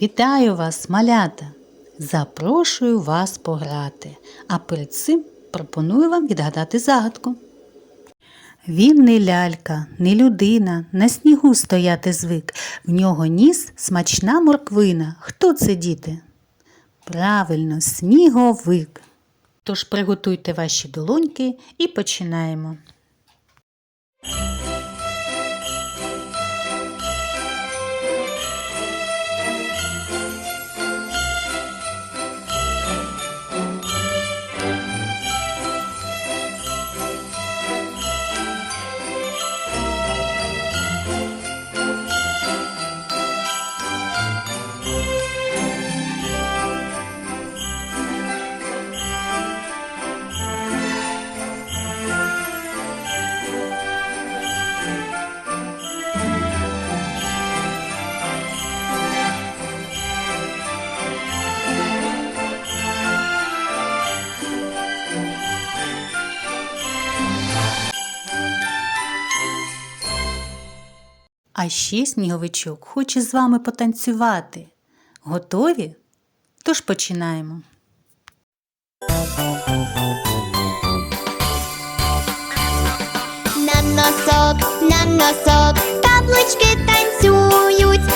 Вітаю вас, малята! Запрошую вас пограти, а перед цим пропоную вам відгадати загадку. Він не лялька, не людина, на снігу стояти звик. В нього ніс смачна морквина. Хто це діти? Правильно, сніговик. Тож приготуйте ваші долоньки і починаємо. А ще сніговичок хоче з вами потанцювати. Готові? Тож починаємо. На носок, на носок, каблучки танцюють,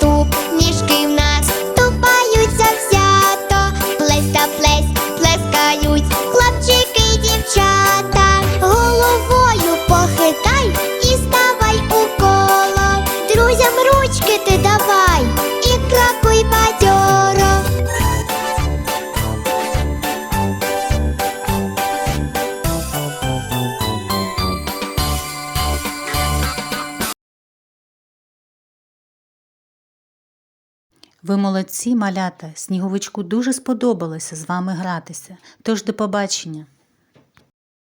Туп ніжки в нас тупаються взято, плесь та плескають хлопчики й дівчата. Головою похитай і ставай у коло. Друзям ручки ти давай і крокуй бадьоро. Ви молодці, малята. Сніговичку дуже сподобалося з вами гратися. Тож до побачення.